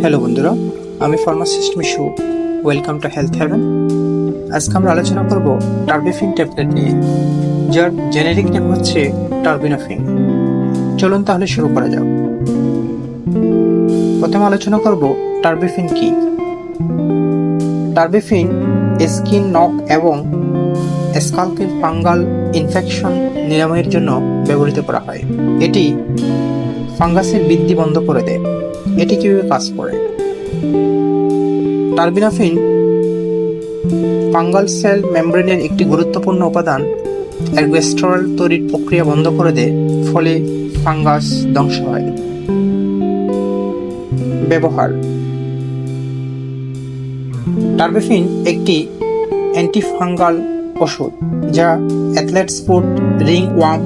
Hello বন্ধুরা। আমি pharmacist Mishu. Welcome to health heaven আজকে আমরা আলোচনা করব টার্বিফিন ট্যাবলেট নিয়ে, যার জেনেরিক নেম হচ্ছে টার্বিনাফিন চলুন তাহলে শুরু করা যাক। প্রথমে আলোচনা করব টার্বিফিন কি। টার্বিফিন স্কিন নক এবং স্কাল্পের ফাঙ্গাল ইনফেকশন নিরাময়ের জন্য ব্যবহৃত করা হয়। এটি ফাঙ্গাসের বৃদ্ধি বন্ধ করে দেয়। এটি কীভাবে কাজ করে? টার্বিনাফিন ফাঙ্গাল সেল মেমব্রেনের একটি গুরুত্বপূর্ণ উপাদান, অ্যালবেস্টরল তৈরির প্রক্রিয়া বন্ধ করে দেয়, ফলে ফাঙ্গাস ধ্বংস হয়। ব্যবহার টার্বিফিন একটি অ্যান্টিফাঙ্গাল ওষুধ, যা athlete's foot ringworm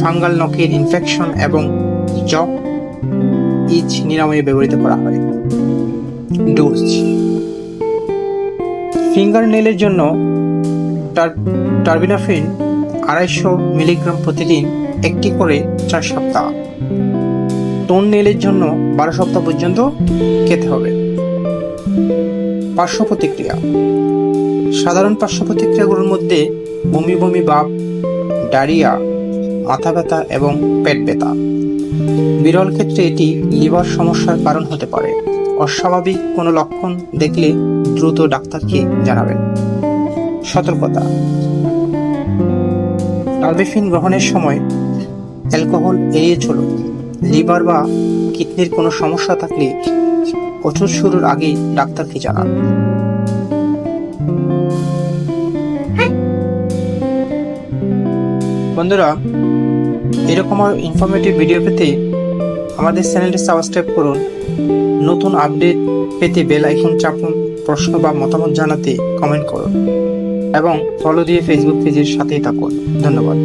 fungal নখের ইনফেকশন এবং জক ইচ নিরাময়ে ব্যবহৃত করা হয়। ডোজ ফিঙ্গার নেলের জন্য টার্বিনাফিন আড়াইশো মিলিগ্রাম প্রতিদিন একটি করে চার সপ্তাহ। টোন নেলের জন্য বারো সপ্তাহ পর্যন্ত খেতে হবে। পার্শ্ব প্রতিক্রিয়া সাধারণ পার্শ্ব প্রতিক্রিয়াগুলোর মধ্যে বমি বমি ভাব ডায়রিয়া মাথা ব্যথা এবং পেট ব্যথা। বিরল ক্ষেত্রে এটি লিভার সমস্যার কারণ হতে পারে। অস্বাভাবিক কোনো লক্ষণ দেখলে দ্রুত ডাক্তারকে জানাবেন। সতর্কতা। টার্বিফিন গ্রহণের সময় অ্যালকোহল এড়িয়ে চলুন। লিভার বা কিডনির কোনো সমস্যা থাকলে ওষুধ শুরুর আগেই ডাক্তারকে জানান। বন্ধুরা এরকম আর ইনফরমেটিভ ভিডিও পেতে আমাদের চ্যানেলটি সাবস্ক্রাইব করুন। নতুন আপডেট পেতে বেল আইকন চাপুন, প্রশ্ন বা মতামত জানাতে কমেন্ট করুন। এবং ফলো দিয়ে ফেসবুক পেজের সাথেই থাকুন। ধন্যবাদ।